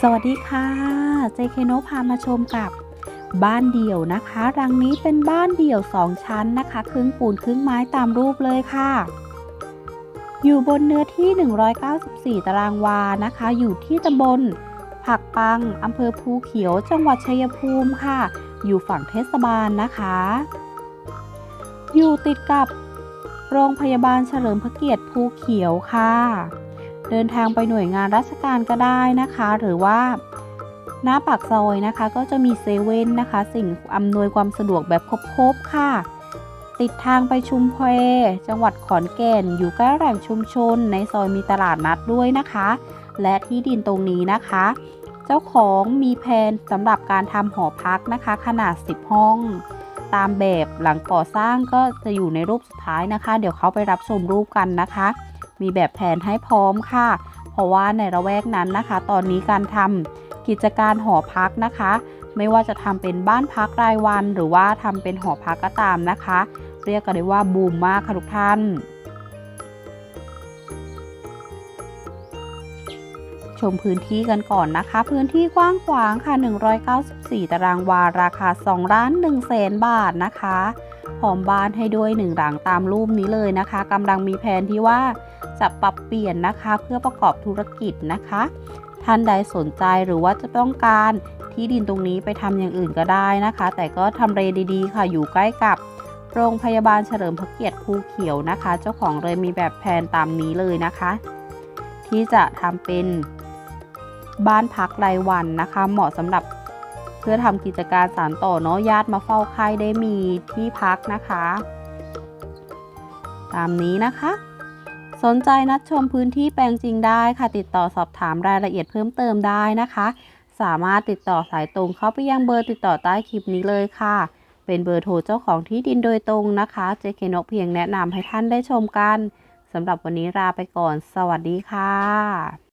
สวัสดีค่ะ เจเคโนพามาชมกับบ้านเดี่ยวนะคะ รังนี้เป็นบ้านเดี่ยว 2 ชั้นนะคะ ครึ่งปูนครึ่งไม้ตามรูปเลยค่ะ อยู่บนเนื้อที่ 194 ตารางวานะคะ อยู่ที่ตำบลผักปังอำเภอภูเขียว จังหวัดชัยภูมิค่ะ อยู่ฝั่งเทศบาลนะคะ อยู่ติดกับโรงพยาบาลเฉลิมพระเกียรติภูเขียวค่ะ เดินทางไปหน่วยงานราชการก็ได้นะคะ หรือว่าหน้าปากซอยนะคะ ก็จะมีเซเว่นนะคะ สิ่งอำนวยความสะดวกแบบครบๆค่ะ ติดทางไปชุมเพจังหวัดขอนแก่น อยู่ใกล้แหล่งชุมชน ในซอยมีตลาดนัดด้วยนะคะ และที่ดินตรงนี้นะคะ เจ้าของมีแผนสำหรับการทำหอพักนะคะ ขนาด 10 ห้อง ตามแบบหลังก่อสร้างก็จะอยู่ในรูปสุดท้ายนะคะ เดี๋ยวเขาไปรับชมรูปกันนะคะ มีแบบแผนให้พร้อมค่ะ เพราะว่าในระแวกนั้นนะคะ ตอนนี้การทำกิจการหอพักนะคะ ไม่ว่าจะทำเป็นบ้านพักรายวัน หรือว่าทำเป็นหอพักก็ตามนะคะ เรียกกันได้ว่าบูมมากค่ะทุกท่านชมพื้นที่กันก่อนนะคะ พื้นที่กว้างขวางค่ะ 194 ตารางวา ราคา 2 ล้าน1แสนบาทนะคะ พร้อมบ้านให้ด้วยหนึ่งหลังตามรูปนี้เลยนะคะกำลังมีแผนที่ว่าจะปรับเปลี่ยนนะคะเพื่อประกอบธุรกิจนะคะ ท่านใดสนใจหรือว่าจะต้องการที่ดินตรงนี้ไปทำอย่างอื่นก็ได้นะคะ แต่ก็ทำเลดีๆ ค่ะอยู่ใกล้กับโรงพยาบาลเฉลิมพระเกียรติภูเขียวนะคะ เจ้าของเลยมีแบบแผนตามนี้เลยนะคะ ที่จะทำเป็นบ้านพักรายวันนะคะ เหมาะสำหรับ เพื่อทำกิจการสารต่อเนาะญาติมาเฝ้าไข้ได้มีที่พักนะคะ ตามนี้นะคะ สนใจนัดชมพื้นที่แปลงจริงได้ค่ะ ติดต่อสอบถามรายละเอียดเพิ่มเติมได้นะคะ สามารถติดต่อสายตรงเข้าไปยังเบอร์ติดต่อใต้คลิปนี้เลยค่ะ เป็นเบอร์โทรเจ้าของที่ดินโดยตรงนะคะเจเคนกเพียงแนะนำให้ท่านได้ชมกันสำหรับวันนี้ลาไปก่อน สวัสดีค่ะ